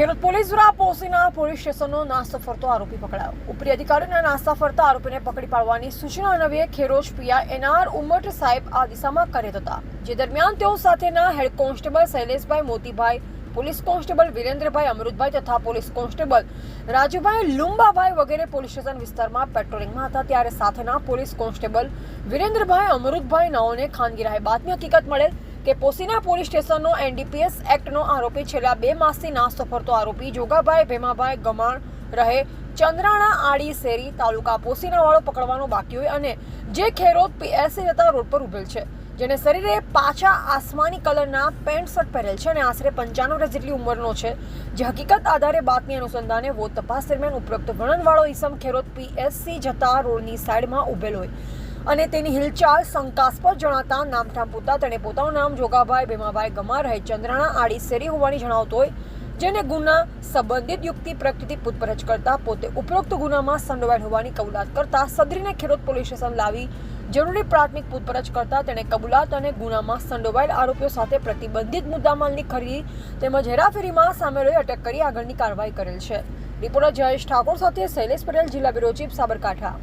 ખેડૂત પોલીસ દ્વારા પોસીના પોલીસ સ્ટેશનનો નાસ્તો ફરતો આરોપી પકડાયો. ઉપરી અધિકારીના નાસ્તા ફરતા આરોપીને પકડી પાડવાની સૂચના અન્વયે ખેરોજ પિયા એનઆર ઉમટ સાહેબ આ દિશામાં કર્યા હતા જે દરમિયાન તેઓ સાથેના head constable Shaileshbhai Motibhai, police constable Virendrabhai Amrutbhai તથા પોલીસ કોન્સ્ટેબલ રાજુભાઈ લુંબાભાઈ વગેરે પોલીસ સ્ટેશન વિસ્તારમાં પેટ્રોલિંગમાં હતા. ત્યારે સાથેના પોલીસ કોન્સ્ટેબલ વિરેન્દ્રભાઈ અમૃતભાઈ નાઓને ખાનગી રાહે બાતમી હકીકત મળેલ. કે પોસીના પોલીસ સ્ટેશનનો એનડીપીએસ એક્ટનો આરોપી છેલ્લા બે માસથી નાસ્તો ફરતો આરોપી જોગાભાઈ, ભેમાભાઈ ગમાણ રહે. ચંદ્રાણા આડી શેરી તાલુકા પોસીના વાળો પકડવાનો બાકી હોય અને જે ખેરોદ પીએસસી જતા રોડ પર ઉભેલ છે, જેને શરીરે પાછા આસમાની કલરના પેન્ટ શર્ટ પહેરેલ છે અને આશરે પંચાણું વર્ષ જેટલી ઉંમરનો છે. જે હકીકત આધારે બાતમી અનુસંધાને વો તપાસ દરમિયાન ઉપરોક્ત ગણનવાળો ઈસમ ખેરોદ પીએસસી જતા રોડની સાઈડમાં ઉભેલ હોય. અને તેની હિલચાલ શંકાસ્પદ જણાતા નામઠામ પૂતા તેણે પોતાનું નામ જોગાભાઈ ભીમાભાઈ ગમા રહે ચંદ્રાણા આડી શેરી હોવાની જણાવતો હોય, જેને ગુના સંબંધિત યુક્તિ પ્રકૃતિ પૂછપરછ કરતા પોતે ઉપરોક્ત ગુનામાં સંડોવાયેલ હોવાની કબૂલાત કરતા સદરીને ખેડૂત પોલીસ સ્ટેશન લાવી જરૂરી પ્રાથમિક પૂછપરછ કરતા તેણે કબૂલાત અને ગુનામાં સંડોવાયેલ આરોપીઓ સાથે પ્રતિબંધિત મુદ્દામાલની ખરીદી તેમજ હેરાફેરીમાં સામે રહી અટક કરી આગળની કાર્યવાહી કરેલ છે. રિપોર્ટર જયેશ ઠાકોર સાથે શૈલેષ પટેલ, જિલ્લા બ્યુરો ચીફ સાબરકાંઠા.